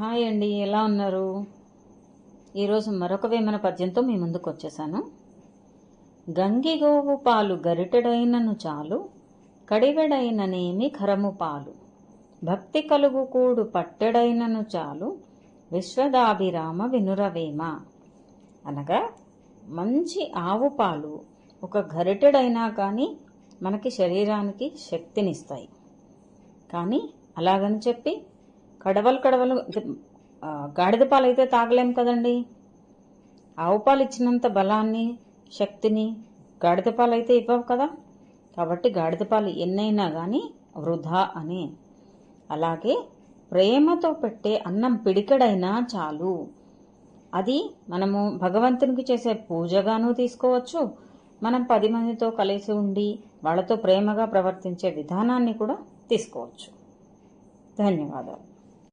Hi అండి ఎలా ఉన్నారు? ఈరోజు మరొక వేమన పద్యంతో మీ ముందుకు వచ్చేసాను. గంగిగోవు పాలు గరిటెడైనను చాలు కడివెడైననేమి ఖరము పాలు. భక్తి కలుగు కూడు పట్టెడైనను చాలు విశ్వదాభిరామ వినురవేమ. అనగా మంచి ఆవు పాలు ఒక గరిటెడైనా కానీ మనకి శరీరానికి శక్తినిస్తాయి. కానీ అలాగని చెప్పి కడవలు కడవలు గాడిద పాలు అయితే తాగలేం కదండి. ఆవు పాలు ఇచ్చినంత బలాన్ని శక్తిని గాడిద పాలు అయితే ఇవ్వవు కదా. కాబట్టి గాడిద పాలు ఎన్నైనా కానీ వృధా అని. అలాగే ప్రేమతో పెట్టే అన్నం పిడికెడైనా చాలు. అది మనము భగవంతునికి చేసే పూజగాను తీసుకోవచ్చు. మనం పది మందితో కలిసి ఉండి వాళ్ళతో ప్రేమగా ప్రవర్తించే విధానాన్ని కూడా తీసుకోవచ్చు. ధన్యవాదాలు.